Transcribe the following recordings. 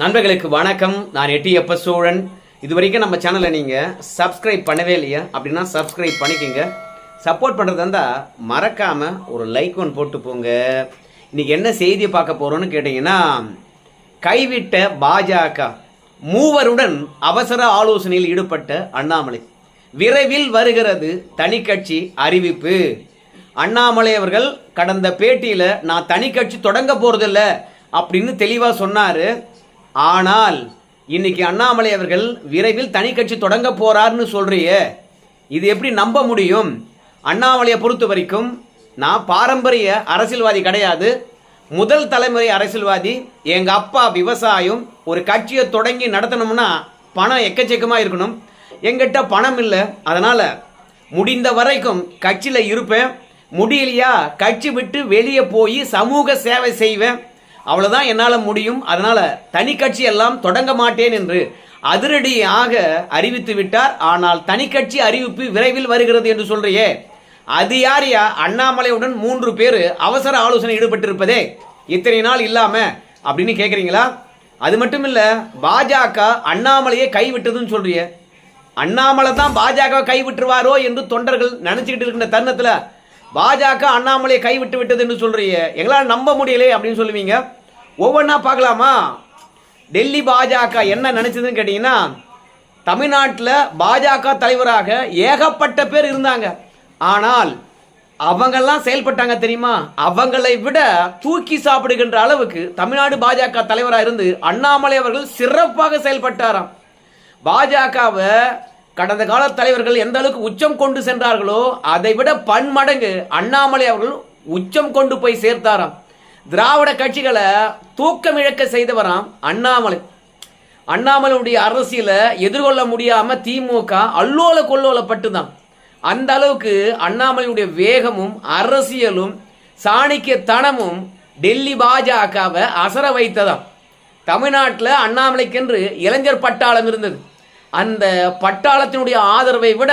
நண்பர்களுக்கு வணக்கம். நான் எட்டியப்ப சோழன். இது வரைக்கும் நம்ம சேனலை நீங்கள் சப்ஸ்கிரைப் பண்ணவே இல்லையா? அப்படின்னா சப்ஸ்கிரைப் பண்ணிக்கோங்க. சப்போர்ட் பண்ணுறது இருந்தால் மறக்காமல் ஒரு லைக் ஒன் போட்டு போங்க. இன்னைக்கு என்ன செய்தியை பார்க்க போகிறோன்னு கேட்டிங்கன்னா கைவிட்ட பாஜக மூவருடன் அவசர ஆலோசனையில் ஈடுபட்ட அண்ணாமலை. விரைவில் வருகிறது தனி கட்சி அறிவிப்பு. அண்ணாமலை அவர்கள் கடந்த பேட்டியில் நான் தனி கட்சி தொடங்க போகிறதில்ல அப்படின்னு தெளிவாக சொன்னார். ஆனால் இன்னைக்கு அண்ணாமலை அவர்கள் விரைவில் தனி கட்சி தொடங்க போறார்னு சொல்றியே. இது எப்படி நம்ப முடியும்? அண்ணாமலையை பொறுத்த வரைக்கும் நான் பாரம்பரிய அரசியல்வாதி கிடையாது. முதல் தலைமுறை அரசியல்வாதி எங்க அப்பா விவசாயம் ஒரு கட்சியை தொடங்கி நடத்தணும்னா பணம் எக்கச்சக்கமாக இருக்கணும். எங்கிட்ட பணம் இல்லை. அதனால முடிந்த வரைக்கும் கட்சியில் இருப்பேன். முடியலையா கட்சி விட்டு வெளியே போய் சமூக சேவை செய்வேன். அவ்வளவுதான் என்னால் முடியும். அதனால தனி கட்சி எல்லாம் தொடங்க மாட்டேன் என்று அதிரடியாக அறிவித்து விட்டார். ஆனால் தனி கட்சி அறிவிப்பு விரைவில் வருகிறது என்று சொல்றியே. அது யாரியா அண்ணாமலையுடன் மூன்று பேர் அவசர ஆலோசனை ஈடுபட்டிருப்பதே. இத்தனை நாள் இல்லாம அப்படின்னு கேட்குறீங்களா அது மட்டும் இல்ல பாஜக அண்ணாமலையை கைவிட்டதுன்னு சொல்றிய. அண்ணாமலை தான் பாஜக கைவிட்டுருவாரோ என்று தொண்டர்கள் நினைச்சுக்கிட்டு இருக்கின்ற தருணத்துல பாஜக அண்ணாமலையை கைவிட்டு விட்டது என்று சொல்றீங்க. எங்களால் நம்ப முடியலே அப்படின்னு சொல்லுவீங்க. ஒவ்வொன்றா பார்க்கலாமா? டெல்லி பாஜக என்ன நினைச்சதுன்னு கேட்டீங்கன்னா தமிழ்நாட்டில் பாஜக தலைவராக ஏகப்பட்ட பேர் இருந்தாங்க. ஆனால் அவங்கெல்லாம் செயல்பட்டாங்க தெரியுமா? அவங்களை விட தூக்கி சாப்பிடுகின்ற அளவுக்கு தமிழ்நாடு பாஜக தலைவராக இருந்து அண்ணாமலை அவர்கள் சிறப்பாக செயல்பட்டாராம். பாஜகவை கடந்த கால தலைவர்கள் எந்த அளவுக்கு உச்சம் கொண்டு சென்றார்களோ அதை விட பன்மடங்கு அண்ணாமலை அவர்கள் உச்சம் கொண்டு போய் சேர்த்தாராம். திராவிட கட்சிகளை தூக்கம் இழக்க செய்தவராம் அண்ணாமலை. அண்ணாமலையுடைய அரசியலை எதிர்கொள்ள முடியாம திமுக அல்லோல கொல்லோலப்பட்டு தான் அந்த அளவுக்கு அண்ணாமலையுடைய வேகமும் அரசியலும் சாணிக்கியத்தனமும் டெல்லி பாஜகவை அசர வைத்ததாம். தமிழ்நாட்டில் அண்ணாமலைக்கென்று இளைஞர் பட்டாளம் இருந்தது. அந்த பட்டாளத்தினுடைய ஆதரவை விட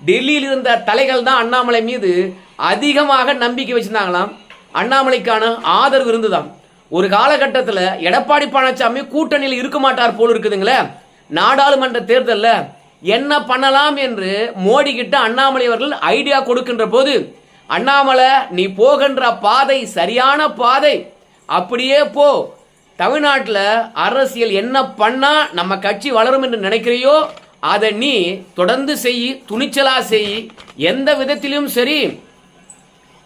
டெல்லியில் இருந்த தலைகள் தான் அண்ணாமலை மீது அதிகமாக நம்பிக்கை வச்சிருந்தாங்களாம். அண்ணாமலைக்கான ஆதரவு இருந்துதான் ஒரு காலகட்டத்தில் எடப்பாடி பழனிசாமி கூட்டணியில் இருக்க மாட்டார் போல் இருக்குதுங்களே. நாடாளுமன்ற தேர்தலில் என்ன பண்ணலாம் என்று மோடி கிட்ட அண்ணாமலை அவர்கள் ஐடியா கொடுக்கின்ற போது அண்ணாமலை நீ போகின்ற பாதை சரியான பாதை. அப்படியே போ. தமிழ்நாட்டில் அரசியல் என்ன பண்ணால் நம்ம கட்சி வளரும் என்று நினைக்கிறையோ அதை நீ தொடர்ந்து செய் துணிச்சலாக செய். எந்த விதத்திலும் சரி.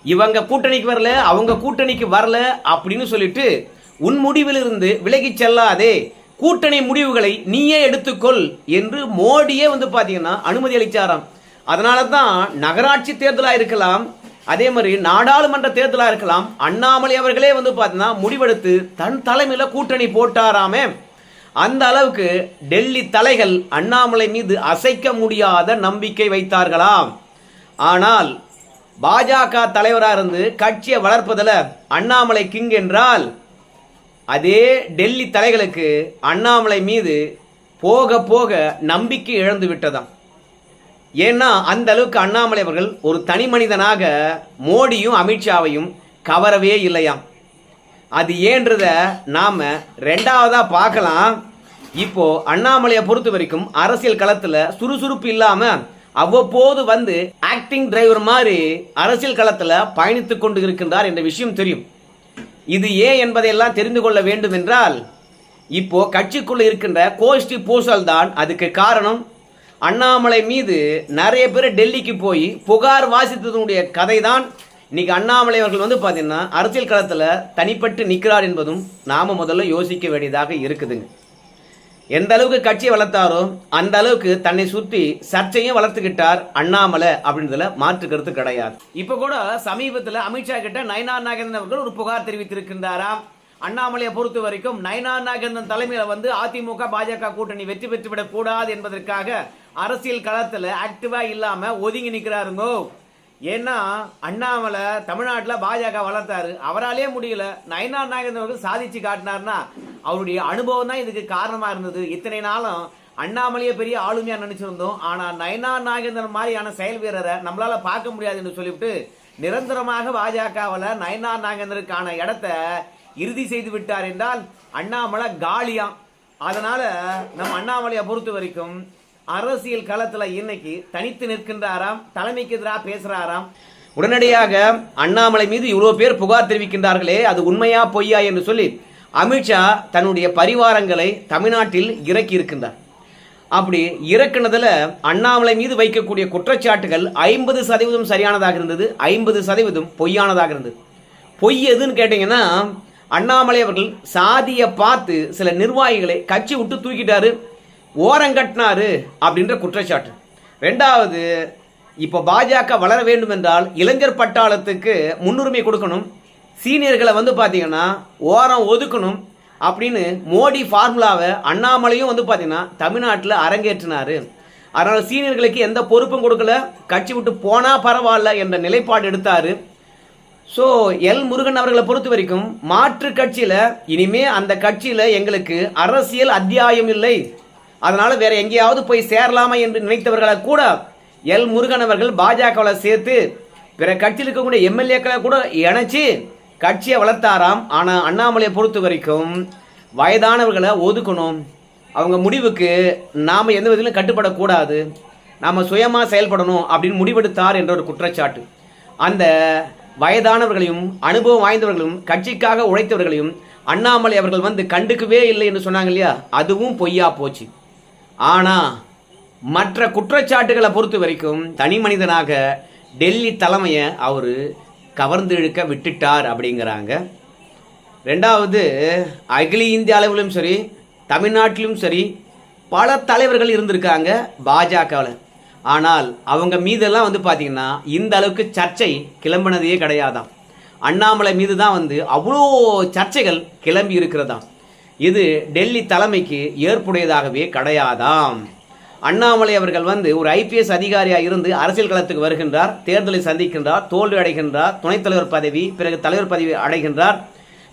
இவங்க கூட்டணிக்கு வரல அவங்க கூட்டணிக்கு வரல அப்படின்னு சொல்லிட்டு உன் முடிவிலிருந்து விலகி செல்லாதே. கூட்டணி முடிவுகளை நீயே எடுத்துக்கொள் என்று மோடியே வந்து பார்த்தீங்கன்னா அனுமதி அளிச்சாராம். அதனால தான் நகராட்சி தேர்தலாக இருக்கலாம் அதே மாதிரி நாடாளுமன்ற தேர்தலாக இருக்கலாம் அண்ணாமலை அவர்களே வந்து பார்த்தீங்கன்னா முடிவெடுத்து தன் தலைமையில் கூட்டணி போட்டாராமே. அந்த அளவுக்கு டெல்லி தலைகள் அண்ணாமலை மீது அசைக்க முடியாத நம்பிக்கை வைத்தார்களாம் ஆனால் பாஜக தலைவராக இருந்து கட்சியை வளர்ப்பதில் அண்ணாமலை கிங் என்றால் அதே டெல்லி தலைகளுக்கு அண்ணாமலை மீது போக போக நம்பிக்கை இழந்து விட்டதாம். ஏன்னா அந்த அளவுக்கு அண்ணாமலை அவர்கள் ஒரு தனி மனிதனாக மோடியும் அமித்ஷாவையும் கவரவே இல்லையாம். அது ஏன்றத நாம் ரெண்டாவதாக பார்க்கலாம். இப்போ அண்ணாமலையை பொறுத்த வரைக்கும் அரசியல் களத்தில் சுறுசுறுப்பு இல்லாமல் அவ்வப்போது வந்து ஆக்டிங் டிரைவர் மாதிரி அரசியல் களத்தில் பயணித்து கொண்டு இருக்கின்றார் என்ற விஷயம் தெரியும். இது ஏன் என்பதையெல்லாம் தெரிந்து கொள்ள வேண்டும் என்றால் இப்போ கட்சிக்குள்ள இருக்கின்ற கோஷ்டி பூசல் தான் அதுக்கு காரணம். அண்ணாமலை மீது நிறைய பேர் டெல்லிக்கு போய் புகார் வாசித்ததனுடைய கதை தான் இன்னைக்கு அண்ணாமலை அவர்கள் வந்து பார்த்தீங்கன்னா அரசியல் களத்தில் தனிப்பட்டு நிற்கிறார் என்பதும் நாம் முதல்ல யோசிக்க வேண்டியதாக இருக்குதுங்க. எந்த அளவுக்கு கட்சியை வளர்த்தாரோ அந்த அளவுக்கு தன்னை சுற்றி சர்ச்சையும் வளர்த்துக்கிட்டார் அண்ணாமலை அப்படின்றதுல மாற்று கருத்து கிடையாது. இப்போ கூட சமீபத்தில் அமித்ஷா கிட்ட நயனா நாகேந்திரன் அவர்கள் ஒரு புகார் தெரிவித்திருக்கின்றாராம். அண்ணாமலையை பொறுத்த வரைக்கும் நயனா நாகேந்திரன் தலைமையில் வந்து அதிமுக பாஜக கூட்டணி வெற்றி பெற்றுவிடக் கூடாது என்பதற்காக அரசியல் களத்தில் ஆக்டிவாக இல்லாமல் ஒதுங்கி நிற்கிறாருங்கோ ஏன்னா அண்ணாமலை தமிழ்நாட்டில் பாஜக வளர்த்தாரு. அவராலே முடியல. நயனார் நாகேந்திரன் அவர்கள் சாதிச்சு காட்டினார்னா அவருடைய அனுபவம் தான் இதுக்கு காரணமாக இருந்தது. இத்தனை நாளும் அண்ணாமலையே பெரிய ஆளுமையாக நினச்சிருந்தோம். ஆனால் நயனா நாகேந்திரன் மாதிரியான செயல் வீரரை நம்மளால் பார்க்க முடியாதுன்னு சொல்லிவிட்டு நிரந்தரமாக பாஜகவில் நயனா நாகேந்திரனுக்கான இடத்த இறுதி செய்து விட்டார் என்றால் அண்ணாமலை காலியாம். அதனால் நம்ம அண்ணாமலையை பொறுத்த வரைக்கும் அரசியல் களத்துல இன்னைக்கு தனித்து நிற்கின்றாராம் தலைமைக்கு எதிராக பேசுறாராம். உடனடியாக அண்ணாமலை மீது இவ்வளவு பேர் புகார் தெரிவிக்கின்றார்களே அது உண்மையா பொய்யா என்று சொல்லி அமித்ஷா தன்னுடைய பரிவாரங்களை தமிழ்நாட்டில் இறக்கி இருக்கின்றார். அப்படி இறக்குனதுல அண்ணாமலை மீது வைக்கக்கூடிய குற்றச்சாட்டுகள் ஐம்பது சதவீதம் சரியானதாக இருந்தது ஐம்பது சதவீதம் பொய்யானதாக இருந்தது. பொய் எதுன்னு கேட்டீங்கன்னா அண்ணாமலை அவர்கள் சாதியை பார்த்து சில நிர்வாகிகளை கட்சி விட்டு தூக்கிட்டாரு. ஓரங்கட்டினாரு அப்படின்ற குற்றச்சாட்டு. ரெண்டாவது இப்போ பாஜக வளர வேண்டும் என்றால் இளைஞர் பட்டாளத்துக்கு முன்னுரிமை கொடுக்கணும். சீனியர்களை வந்து பார்த்தீங்கன்னா ஓரம் ஒதுக்கணும் அப்படின்னு மோடி ஃபார்முலாவை அண்ணாமலையும் வந்து பார்த்தீங்கன்னா தமிழ்நாட்டில் அரங்கேற்றினார். அதனால் சீனியர்களுக்கு எந்த பொறுப்பும் கொடுக்கல. கட்சி விட்டு போனால் பரவாயில்ல என்ற நிலைப்பாடு எடுத்தார். ஸோ எல் முருகன் அவர்களை பொறுத்த வரைக்கும் மாற்று கட்சியில் இனிமே அந்த கட்சியில் எங்களுக்கு அரசியல் அத்தியாயம் இல்லை. அதனால வேற எங்கேயாவது போய் சேரலாமா என்று நினைத்தவர்களை கூட எல் முருகன் அவர்கள் பாஜகவில் சேர்த்து பிற கட்சியில் இருக்கக்கூடிய எம்எல்ஏக்களை கூட இணைச்சி கட்சியை வளர்த்தாராம். ஆனால் அண்ணாமலையை பொறுத்த வரைக்கும் வயதானவர்களை ஒதுக்கணும். அவங்க முடிவுக்கு நாம் எந்த விதத்திலும் கட்டுப்படக்கூடாது. நாம் சுயமாக செயல்படணும் அப்படின்னு முடிவெடுத்தார் என்ற ஒரு குற்றச்சாட்டு. அந்த வயதானவர்களையும் அனுபவம் வாய்ந்தவர்களையும் கட்சிக்காக உழைத்தவர்களையும் அண்ணாமலை அவர்கள் வந்து கண்டுக்கவே இல்லை என்று சொன்னாங்க இல்லையா? அதுவும் பொய்யா போச்சு. ஆனா மற்ற குற்றச்சாட்டுகளை பொறுத்த வரைக்கும் தனி மனிதனாக டெல்லி தலைமையை அவர் கவர்ந்து இழுக்க விட்டுட்டார் அப்படிங்கிறாங்க. ரெண்டாவது அகில இந்திய அளவிலும் சரி தமிழ்நாட்டிலும் சரி பல தலைவர்கள் இருந்திருக்காங்க பாஜகவில். ஆனால் அவங்க மீதெல்லாம் வந்து பார்த்திங்கன்னா இந்த அளவுக்கு சர்ச்சை கிளம்பினதே கிடையாதான் அண்ணாமலை மீது தான் வந்து அவ்வளோ சர்ச்சைகள் கிளம்பி இருக்கிறதாம். இது டெல்லி தலைமைக்கு ஏற்புடையதாகவே கிடையாதாம். அண்ணாமலை அவர்கள் வந்து ஒரு ஐபிஎஸ் அதிகாரியாக இருந்து அரசியல் களத்துக்கு வருகின்றார் தேர்தலை சந்திக்கின்றார் தோல்வி அடைகின்றார் துணைத் தலைவர் பதவி பிறகு தலைவர் பதவி அடைகின்றார்.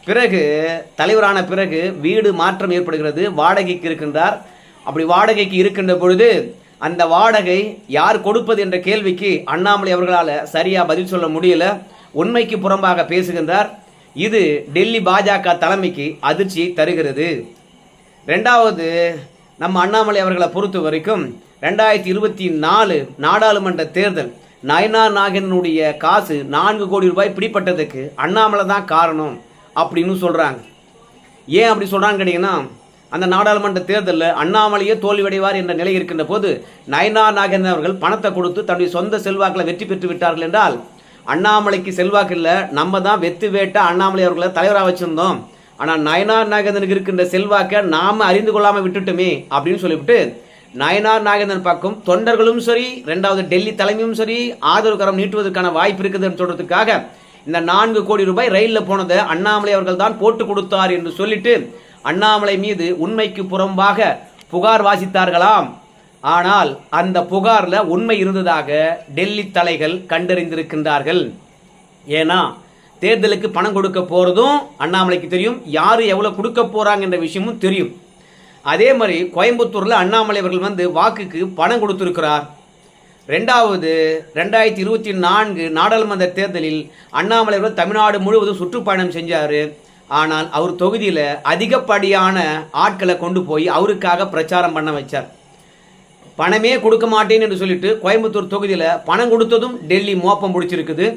பிறகு தலைவரான பிறகு வீடு மாற்றம் ஏற்படுகிறது வாடகைக்கு இருக்கின்றார். அப்படி வாடகைக்கு இருக்கின்ற பொழுது அந்த வாடகை யார் கொடுப்பது என்ற கேள்விக்கு அண்ணாமலை அவர்களால் சரியாக பதில் சொல்ல முடியல. உண்மைக்கு புறம்பாக பேசுகின்றார். இது டெல்லி பாஜக தலைமைக்கு அதிர்ச்சி தருகிறது. ரெண்டாவது நம்ம அண்ணாமலை அவர்களை பொறுத்த வரைக்கும் ரெண்டாயிரத்தி இருபத்தி நாலு நாடாளுமன்ற தேர்தல் நயனா நாகனுடைய காசு நான்கு கோடி ரூபாய் பிடிப்பட்டதுக்கு அண்ணாமலை தான் காரணம் அப்படின்னு சொல்கிறாங்க ஏன் அப்படி சொல்கிறான்னு கேட்டிங்கன்னா அந்த நாடாளுமன்ற தேர்தலில் அண்ணாமலையே தோல்வியடைவார் என்ற நிலை இருக்கின்ற போது நயனார் நாகன் அவர்கள் பணத்தை கொடுத்து தன்னுடைய சொந்த செல்வாக்கில் வெற்றி பெற்று விட்டார்கள் என்றால் அண்ணாமலைக்கு செல்வாக்கு இல்லை நம்ம தான் வெத்து வேட்ட அண்ணாமலை அவர்களை தலைவராக வச்சுருந்தோம். ஆனால் நயனார் நாகேந்திரனுக்கு இருக்கின்ற செல்வாக்கை நாம் அறிந்து கொள்ளாமல் விட்டுட்டுமே அப்படின்னு சொல்லிவிட்டு நயனார் நாகேந்திரன் பக்கம் தொண்டர்களும் சரி ரெண்டாவது டெல்லி தலைமையும் சரி ஆதரவு கரம் நீட்டுவதற்கான வாய்ப்பு இருக்குதுன்னு சொல்றதுக்காக இந்த நான்கு கோடி ரூபாய் ரயிலில் போனதை அண்ணாமலை அவர்கள் தான் போட்டு கொடுத்தார் என்று சொல்லிட்டு அண்ணாமலை மீது உண்மைக்கு புறம்பாக புகார் வாசித்தார்களாம். ஆனால் அந்த புகாரில் உண்மை இருந்ததாக டெல்லி தலைகள் கண்டறிந்திருக்கின்றார்கள். ஏன்னா தேர்தலுக்கு பணம் கொடுக்க போகிறதும் அண்ணாமலைக்கு தெரியும் யார் எவ்வளோ கொடுக்க போகிறாங்க என்ற விஷயமும் தெரியும். அதே மாதிரி கோயம்புத்தூரில் அண்ணாமலை அவர்கள் வந்து வாக்குக்கு பணம் கொடுத்துருக்கிறார். ரெண்டாவது ரெண்டாயிரத்தி இருபத்தி நான்கு நாடாளுமன்ற தேர்தலில் அண்ணாமலை அவர்கள் தமிழ்நாடு முழுவதும் சுற்றுப்பயணம் செஞ்சார். ஆனால் அவர் தொகுதியில் அதிகப்படியான ஆட்களை கொண்டு போய் அவருக்காக பிரச்சாரம் பண்ண வச்சார். பணமே கொடுக்க மாட்டேன் என்று சொல்லிட்டு கோயம்புத்தூர் தொகுதியில் பணம் கொடுத்ததும் டெல்லி மோப்பம் பிடிச்சிருக்குது.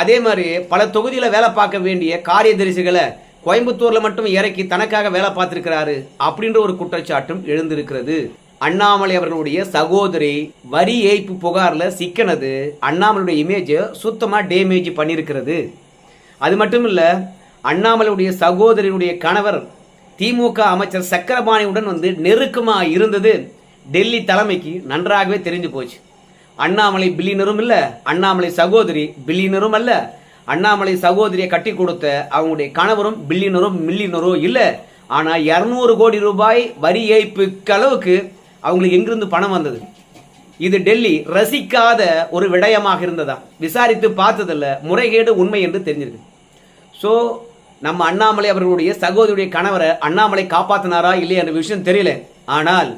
அதே மாதிரி பல தொகுதியில் வேலை பார்க்க வேண்டிய காரியதரிசிகளை கோயம்புத்தூரில் மட்டும் இறக்கி தனக்காக வேலை பார்த்துருக்கிறாரு அப்படின்ற ஒரு குற்றச்சாட்டும் எழுந்திருக்கிறது. அண்ணாமலை அவர்களுடைய சகோதரி வரி ஏய்ப்பு புகாரில் சிக்கனது அண்ணாமலையுடைய இமேஜை சுத்தமாக டேமேஜ் பண்ணியிருக்கிறது அது மட்டும் இல்லை அண்ணாமலையுடைய சகோதரியுடைய கணவர் திமுக அமைச்சர் சக்கரபாணியுடன் வந்து நெருக்கமாக இருந்தது. டெல்லி தலைமைக்கு நன்றாகவே தெரிஞ்சு போச்சு. அண்ணாமலை பில்லியனரும் இல்லை அண்ணாமலை சகோதரி பில்லியனரும் அல்ல. அண்ணாமலை சகோதரியை கட்டி கொடுத்த அவங்களுடைய கணவரும் பில்லியனரும் மில்லியனரும் இல்லை. ஆனால் இரநூறு கோடி ரூபாய் வரி ஏய்ப்புக்கு அளவுக்கு அவங்களுக்கு எங்கிருந்து பணம் வந்தது? இது டெல்லி ரசிக்காத ஒரு விடயமாக இருந்ததா? விசாரித்து பார்த்ததில்ல முறைகேடு உண்மை என்று தெரிஞ்சிருக்கு. ஸோ நம்ம அண்ணாமலை அவர்களுடைய சகோதரியுடைய கணவரை அண்ணாமலை காப்பாற்றினாரா இல்லையா என்ற விஷயம் தெரியல. ஆனால்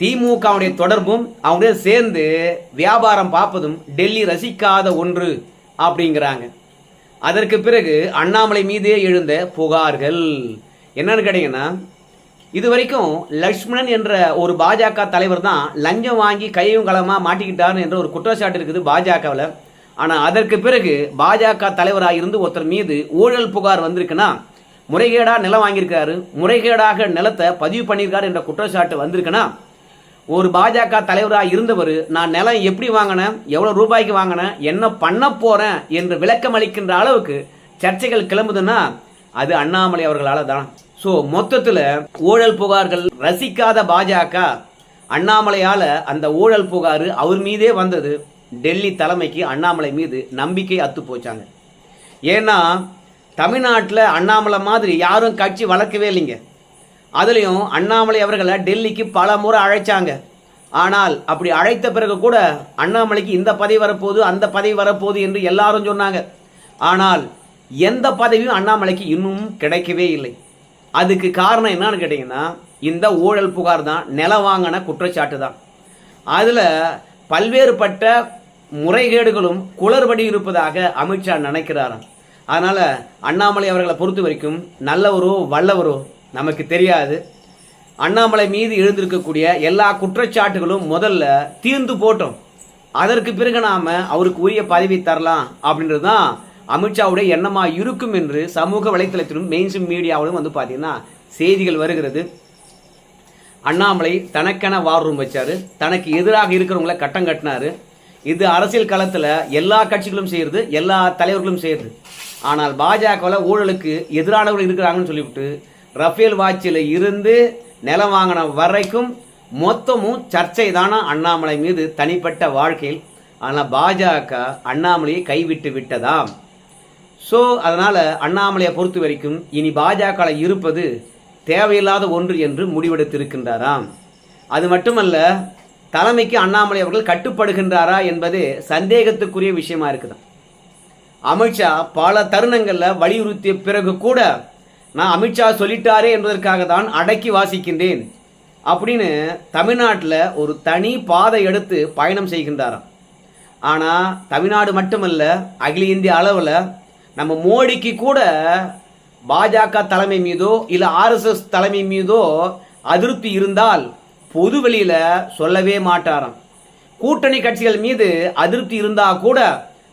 திமுகவுடைய தொடர்பும் அவங்களுடைய சேர்ந்து வியாபாரம் பார்ப்பதும் டெல்லி ரசிக்காத ஒன்று அப்படிங்கிறாங்க. அதற்கு பிறகு அண்ணாமலை மீதே எழுந்த புகார்கள். என்னன்னு கேட்டீங்கன்னா இது வரைக்கும் லக்ஷ்மணன் என்ற ஒரு பாஜக தலைவர் தான் லஞ்சம் வாங்கி கையும் களமாக மாட்டிக்கிட்டார் என்ற ஒரு குற்றச்சாட்டு இருக்குது பாஜகவில். ஆனால் அதற்கு பிறகு பாஜக தலைவராக இருந்து ஒருத்தர் மீது ஊழல் புகார் வந்திருக்குன்னா முறைகேடாக நிலம் வாங்கியிருக்காரு முறைகேடாக நிலத்தை பதிவு பண்ணியிருக்காரு என்ற குற்றச்சாட்டு வந்திருக்குன்னா ஒரு பாஜக தலைவராக இருந்தவர் நான் நிலம் எப்படி வாங்கினேன் எவ்வளோ ரூபாய்க்கு வாங்கினேன் என்ன பண்ண போகிறேன் என்று விளக்கம் அளிக்கின்ற அளவுக்கு சர்ச்சைகள் கிளம்புதுன்னா அது அண்ணாமலை அவர்களால் தான் ஸோ மொத்தத்தில் ஊழல் புகார்கள் ரசிக்காத பாஜக அண்ணாமலையால் அந்த ஊழல் புகார் அவர் மீதே வந்தது. டெல்லி தலைமைக்கு அண்ணாமலை மீது நம்பிக்கை அத்து போச்சாங்க. ஏன்னா தமிழ்நாட்டில் அண்ணாமலை மாதிரி யாரும் கட்சி வளர்க்கவே இல்லைங்க. அதுலேயும் அண்ணாமலை அவர்களை டெல்லிக்கு பல முறை அழைச்சாங்க. ஆனால் அப்படி அழைத்த பிறகு கூட அண்ணாமலைக்கு இந்த பதவி வரப்போகுது அந்த பதவி வரப்போகுது என்று எல்லாரும் சொன்னாங்க. ஆனால் எந்த பதவியும் அண்ணாமலைக்கு இன்னும் கிடைக்கவே இல்லை. அதுக்கு காரணம் என்னன்னு கேட்டிங்கன்னா இந்த ஊழல் புகார் தான் நிலம் வாங்கின குற்றச்சாட்டு தான். அதில் பல்வேறுபட்ட முறைகேடுகளும் குளறுபடி இருப்பதாக அமித்ஷா நினைக்கிறாராம். அதனால் அண்ணாமலை அவர்களை பொறுத்த வரைக்கும் நல்லவரோ வல்லவரோ நமக்கு தெரியாது. அண்ணாமலை மீது எழுந்திருக்கக்கூடிய எல்லா குற்றச்சாட்டுகளும் முதல்ல தீர்ந்து போட்டோம். அதற்கு பிறகு நாம் அவருக்கு உரிய பதவி தரலாம் அப்படின்றது தான் அமித்ஷாவுடைய எண்ணமாக இருக்கும் என்று சமூக வலைத்தளத்திலும் மெயின்ஸ்ட்ரீம் மீடியாவிலும் வந்து பார்த்தீங்கன்னா செய்திகள் வருகிறது. அண்ணாமலை தனக்கென வார் ரூம் வச்சார். தனக்கு எதிராக இருக்கிறவங்கள கட்டம் கட்டினாரு. இது அரசியல் களத்தில் எல்லா கட்சிகளும் செய்கிறது எல்லா தலைவர்களும் செய்கிறது ஆனால் பாஜகவில் ஊழலுக்கு எதிரானவர்கள் இருக்கிறாங்கன்னு சொல்லிவிட்டு ரஃபேல் வாட்சியில் இருந்து நிலம் வாங்கின வரைக்கும் மொத்தமும் சர்ச்சை தானா அண்ணாமலை மீது தனிப்பட்ட வாழ்க்கையில் ஆனால் பாஜக அண்ணாமலையை கைவிட்டு விட்டதாம். ஸோ அதனால் அண்ணாமலையை பொறுத்த வரைக்கும் இனி பாஜகவில் இருப்பது தேவையில்லாத ஒன்று என்று முடிவெடுத்திருக்கின்றாராம். அது மட்டுமல்ல தலைமைக்கு அண்ணாமலை அவர்கள் கட்டுப்படுகின்றாரா என்பது சந்தேகத்துக்குரிய விஷயமா இருக்குதான் அமித்ஷா பல தருணங்களில் வலியுறுத்திய பிறகு கூட நான் அமித்ஷா சொல்லிட்டாரே என்பதற்காக தான் அடக்கி வாசிக்கின்றேன் அப்படின்னு தமிழ்நாட்டில் ஒரு தனி பாதை எடுத்து பயணம் செய்கின்றாராம். ஆனால் தமிழ்நாடு மட்டுமல்ல அகில இந்திய அளவில் நம்ம மோடிக்கு கூட பாஜக தலைமை மீதோ இல்லை ஆர்எஸ்எஸ் தலைமை மீதோ அதிருப்தி இருந்தால் பொது வெளியில் சொல்லவே மாட்டாராம். கூட்டணி கட்சிகள் மீது அதிருப்தி இருந்தால் கூட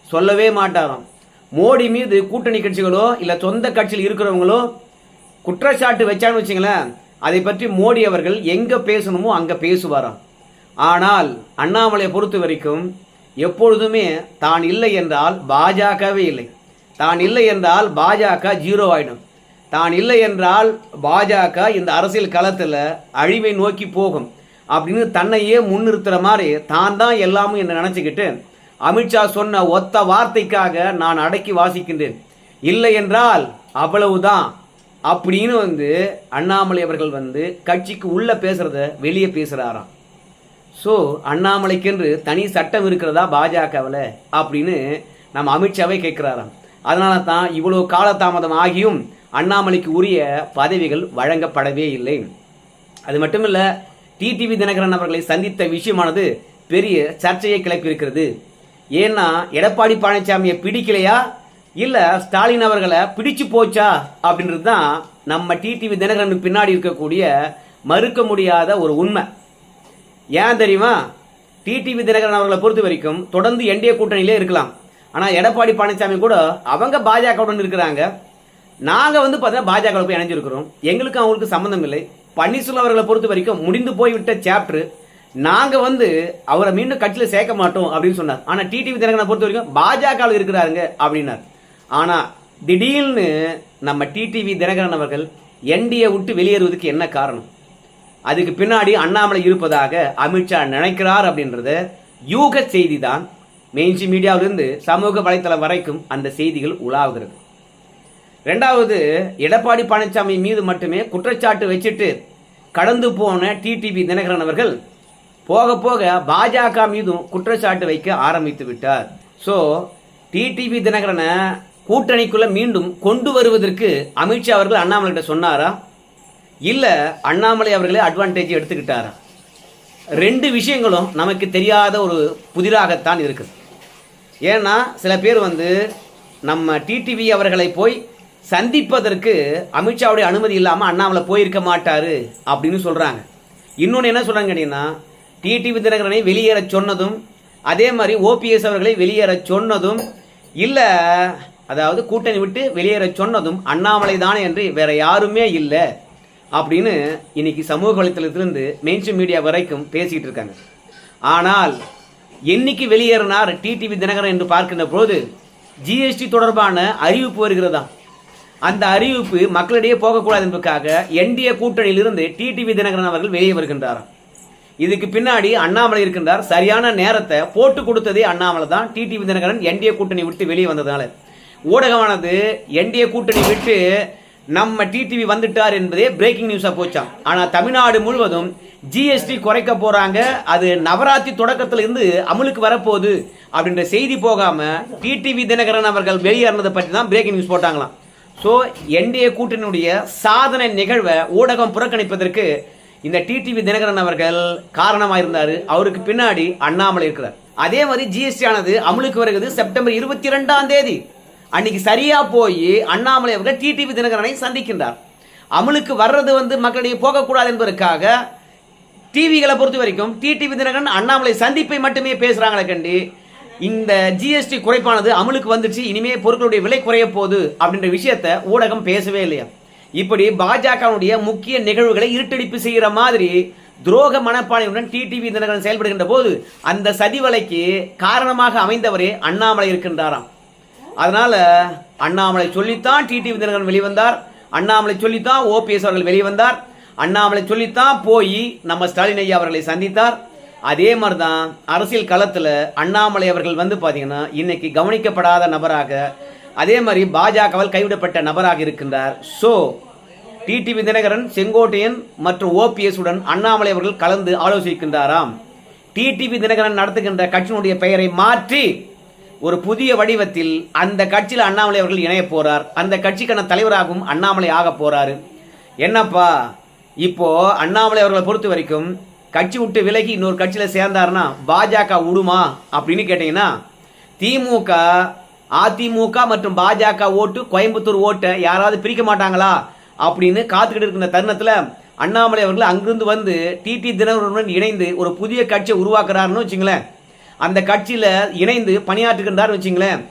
சொல்லவே மாட்டாராம். மோடி மீது கூட்டணி கட்சிகளோ இல்லை சொந்த கட்சியில் இருக்கிறவங்களோ குற்றச்சாட்டு வச்சான்னு வச்சுங்களேன் அதை பற்றி மோடி அவர்கள் எங்கே பேசணுமோ அங்கே பேசுவாராம். ஆனால் அண்ணாமலையை பொறுத்த வரைக்கும் எப்பொழுதுமே தான் இல்லை என்றால் பாஜகவே இல்லை. தான் இல்லை என்றால் பாஜக ஜீரோ ஆயிடும். தான் இல்லை என்றால் பாஜக இந்த அரசியல் களத்தில் அழிவை நோக்கி போகும். அப்படின்னு தன்னையே முன்னிறுத்துகிற மாதிரி தான் தான் எல்லாமும் என்று நினச்சிக்கிட்டு அமித்ஷா சொன்ன ஒத்த வார்த்தைக்காக நான் அடக்கி வாசிக்கின்றேன். இல்லை என்றால் அவ்வளவுதான். அப்படின்னு வந்து அண்ணாமலை அவர்கள் வந்து கட்சிக்கு உள்ள பேசுறத வெளியே பேசுறாராம். ஸோ அண்ணாமலைக்கென்று தனி சட்டம் இருக்கிறதா பாஜகவில்? அப்படின்னு நம்ம அமித்ஷாவே கேட்குறாராம் அதனால தான் இவ்வளோ காலதாமதம் ஆகியும் அண்ணாமலைக்கு உரிய பதவிகள் வழங்கப்படவே இல்லை. அது மட்டும் இல்லை டிடிவி தினகரன் அவர்களை சந்தித்த விஷயமானது பெரிய சர்ச்சையை கிளப்பியிருக்கிறது. ஏன்னா எடப்பாடி பழனிசாமியை பிடிக்கலையா? இல்லை ஸ்டாலின் அவர்களை பிடிச்சு போச்சா? அப்படின்றது தான் நம்ம டிடிவி தினகரனுக்கு பின்னாடி இருக்கக்கூடிய மறுக்க முடியாத ஒரு உண்மை. ஏன் தெரியுமா? டிடிவி தினகரன் அவர்களை பொறுத்த வரைக்கும் தொடர்ந்து என்டிஏ கூட்டணியிலே இருக்கலாம். ஆனால் எடப்பாடி பழனிசாமி கூட அவங்க பாஜகவுடன் இருக்கிறாங்க. நாங்கள் வந்து பார்த்தீங்கன்னா பாஜகவில் போய் இணைஞ்சிருக்கிறோம். எங்களுக்கும் அவங்களுக்கு சம்மந்தம் இல்லை. பன்னீர்செல்வம் அவர்களை பொறுத்த வரைக்கும் முடிந்து போய்விட்ட சாப்டர் நாங்கள் வந்து அவரை மீண்டும் கட்சியில் சேர்க்க மாட்டோம் அப்படின்னு சொன்னார். ஆனால் டிடிவி தினகரனை பொறுத்த வரைக்கும் பாஜகவில் இருக்கிறாருங்க அப்படின்னார். ஆனால் திடீர்னு நம்ம டிடிவி தினகரன் அவர்கள் என்டிஏ விட்டு வெளியேறுவதற்கு என்ன காரணம்? அதுக்கு பின்னாடி அண்ணாமலை இருப்பதாக அமித்ஷா நினைக்கிறார் அப்படின்றத யூக செய்தி தான் மெயின்ஸ்ட்ரீம் மீடியாவிலிருந்து சமூக வலைத்தளம் வரைக்கும் அந்த செய்திகள் உலாவுகிறது. ரெண்டாவது எடப்பாடி பழனிசாமி மீது மட்டுமே குற்றச்சாட்டு வச்சுட்டு கடந்து போன டிடிவி தினகரன் அவர்கள் போக போக பாஜக மீதும் குற்றச்சாட்டு வைக்க ஆரம்பித்து விட்டார். ஸோ டிடிவி தினகரனை கூட்டணிக்குள்ள மீண்டும் கொண்டு வருவதற்கு அமித்ஷா அவர்கள் அண்ணாமலைகிட்ட சொன்னாரா? இல்லை அண்ணாமலை அவர்களே அட்வான்டேஜ் எடுத்துக்கிட்டாரா? ரெண்டு விஷயங்களும் நமக்கு தெரியாத ஒரு புதிராகத்தான் இருக்குது. ஏன்னா சில பேர் வந்து நம்ம டிடிவி அவர்களை போய் சந்திப்பதற்கு அமித்ஷாவுடைய அனுமதி இல்லாமல் அண்ணாமலை போயிருக்க மாட்டார் அப்படின்னு சொல்கிறாங்க இன்னொன்று என்ன சொல்கிறாங்க கேட்டீங்கன்னா டிடிவி தினகரனை வெளியேற சொன்னதும் அதே மாதிரி ஓபிஎஸ் அவர்களை வெளியேற சொன்னதும் இல்லை அதாவது கூட்டணி விட்டு வெளியேற சொன்னதும் அண்ணாமலை தானே என்று வேற யாருமே இல்லை அப்படின்னு இன்னைக்கு சமூக வலைத்தளத்திலிருந்து மெயின்ஸ்ட்ரீம் மீடியா வரைக்கும் பேசிக்கிட்டு இருக்காங்க. ஆனால் என்னைக்கு வெளியேறினார் டிடிவி தினகரன் என்று பார்க்கின்ற போது ஜிஎஸ்டி தொடர்பான அறிவிப்பு வருகிறதா? அந்த அறிவிப்பு மக்களிடையே போகக்கூடாது என்பதற்காக என்டிஏ கூட்டணியிலிருந்து டிடிவி தினகரன் அவர்கள் வெளியே வருகின்றார். இதுக்கு பின்னாடி அண்ணாமலை இருக்கின்றார். சரியான நேரத்தை போட்டு கொடுத்ததே அண்ணாமலை தான் டிடிவி தினகரன் என்டிஏ கூட்டணி விட்டு வெளியே வந்ததுனால ஊடகமானது என்டிஏ கூட்டணி விட்டு நம்ம டிடிவி வந்துட்டார் என்பதே பிரேக்கிங் நியூஸாக போச்சான் ஆனால் தமிழ்நாடு முழுவதும் ஜிஎஸ்டி குறைக்க போகிறாங்க அது நவராத்திரி தொடக்கத்தில் இருந்து அமலுக்கு வரப்போகுது. அப்படின்ற செய்தி போகாமல் டிடிவி தினகரன் அவர்கள் வெளியேறினதை பற்றி தான் பிரேக்கிங் நியூஸ் போட்டாங்களாம். ஸோ என்டிஏ கூட்டணியுடைய சாதனை நிகழ்வை ஊடகம் புறக்கணிப்பதற்கு இந்த டிடிவி தினகரன் அவர்கள் காரணமாக இருந்தார். அவருக்கு பின்னாடி அண்ணாமலை இருக்கிறார். அதே மாதிரி ஜிஎஸ்டி ஆனது அமலுக்கு வருகிறது செப்டம்பர் இருபத்தி ரெண்டாம் தேதி. அன்னைக்கு சரியா போய் அண்ணாமலை அவர்கள் டிடிவி தினகரனை சந்திக்கின்றார். அமலுக்கு வர்றது வந்து மக்களிடையே போகக்கூடாது என்பதற்காக டிவிகளை பொறுத்த வரைக்கும் டிடிவி தினகரன் அண்ணாமலை சந்திப்பை மட்டுமே பேசுறாங்களே கண்டி. இந்த ஜிஎஸ்டி குறைப்பானது அமலுக்கு வந்துச்சு இனிமே பொருட்களுடைய விலை குறைய போகுது அப்படின்ற விஷயத்த ஊடகம் பேசவே இல்லையா? இப்படி பாஜகவுடைய முக்கிய நிகழ்வுகளை இருட்டடிப்பு செய்கிற மாதிரி துரோக மனப்பானையுடன் டிடிவி தினகரன் செயல்படுகின்ற போது அந்த சதிவலைக்கு காரணமாக அமைந்தவரே அண்ணாமலை இருக்கின்றாராம். அதனால அண்ணாமலை சொல்லித்தான் டிடிவி தினகரன் வெளிவந்தார். அண்ணாமலை சொல்லித்தான் ஓபிஎஸ் அவர்கள் வெளிவந்தார். அண்ணாமலை சொல்லித்தான் போய் நம்ம ஸ்டாலின் ஐயா அவர்களை சந்தித்தார். அதே மாதிரி தான் அரசியல் களத்தில் அண்ணாமலை அவர்கள் வந்து பார்த்தீங்கன்னா இன்னைக்கு கவனிக்கப்படாத நபராக அதே மாதிரி பாஜகவால் கைவிடப்பட்ட நபராக இருக்கின்றார். ஸோ டிடிவி தினகரன் செங்கோட்டையன் மற்றும் ஓபிஎஸ் உடன் அண்ணாமலை அவர்கள் கலந்து ஆலோசிக்கின்றாராம். டிடிவி தினகரன் நடத்துகின்ற கட்சியினுடைய பெயரை மாற்றி ஒரு புதிய வடிவத்தில் அந்த கட்சியில் அண்ணாமலை அவர்கள் இணைய போறார். அந்த கட்சிக்கான தலைவராகவும் அண்ணாமலை ஆக போறாரு. என்னப்பா இப்போ அண்ணாமலை அவர்களை பொறுத்த வரைக்கும் கட்சி விட்டு விலகி இன்னொரு கட்சியில் சேர்ந்தாருன்னா பாஜக விடுமா அப்படின்னு கேட்டீங்கன்னா திமுக அதிமுக மற்றும் பாஜக ஓட்டு கோயம்புத்தூர் ஓட்டை யாராவது பிரிக்க மாட்டாங்களா அப்படின்னு காத்துக்கிட்டு இருக்கிற தருணத்தில் அண்ணாமலை அவர்கள் அங்கிருந்து வந்து டிடி தினவருடன் இணைந்து ஒரு புதிய கட்சியை உருவாக்குறாருன்னு வச்சுங்களேன். அந்த கட்சியில் இணைந்து பணியாற்றுகின்றார் வச்சுங்களேன்.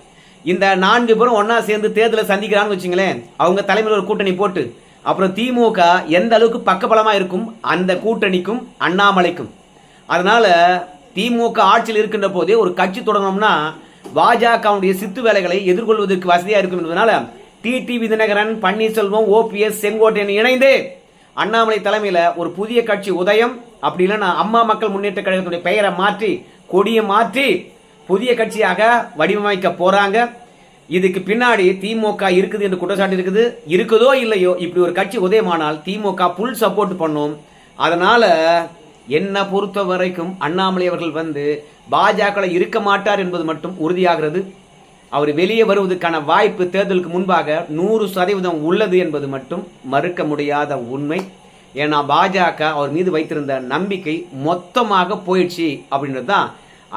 இந்த நான்கு பேரும் ஒன்றா சேர்ந்து தேர்தலை சந்திக்கிறான்னு வச்சுங்களேன். அவங்க தலைமையில் ஒரு கூட்டணி போட்டு அப்புறம் திமுக எந்த அளவுக்கு பக்கபலமாக இருக்கும் அந்த கூட்டணிக்கும் அண்ணாமலைக்கும். அதனால் திமுக ஆட்சியில் இருக்கின்ற போதே ஒரு கட்சி தொடங்கணும்னா பாஜகவுடைய சித்து வேலைகளை எதிர்கொள்வதற்கு வசதியாக இருக்கும் என்பதனால டிடிவி தினகரன் பன்னீர்செல்வம் ஓபிஎஸ் செங்கோட்டையன் இணைந்து அண்ணாமலை தலைமையில் ஒரு புதிய கட்சி உதயம் அப்படி இல்லைன்னா அம்மா மக்கள் முன்னேற்ற கழகத்துடைய பெயரை மாற்றி கொடியை மாற்றி புதிய கட்சியாக வடிவமைக்க போறாங்க. இதுக்கு பின்னாடி திமுக இருக்குது என்று குற்றச்சாட்டு இருக்குது. இருக்குதோ இல்லையோ இப்படி ஒரு கட்சி உதயமானால் திமுக புல் சப்போர்ட் பண்ணும். அதனால என்ன பொறுத்த வரைக்கும் அண்ணாமலை அவர்கள் வந்து பாஜக இருக்க மாட்டார் என்பது மட்டும் உறுதியாகிறது. அவர் வெளியே வருவதற்கான வாய்ப்பு தேர்தலுக்கு முன்பாக நூறு சதவீதம் உள்ளது என்பது மட்டும் மறுக்க முடியாத உண்மை. ஏன்னா பாஜக அவர் மீது வைத்திருந்த நம்பிக்கை மொத்தமாக போயிடுச்சு அப்படின்றது தான்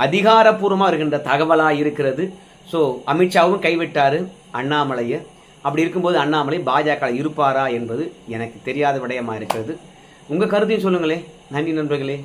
அதிகாரப்பூர்வமாக இருக்கின்ற தகவலாக இருக்கிறது. ஸோ அமித்ஷாவும் கைவிட்டார் அண்ணாமலையை. அப்படி இருக்கும்போது அண்ணாமலை பாஜக இருப்பாரா என்பது எனக்கு தெரியாத விடயமாக இருக்கிறது. உங்கள் கருத்தையும் சொல்லுங்களேன். நன்றி நண்பர்களே.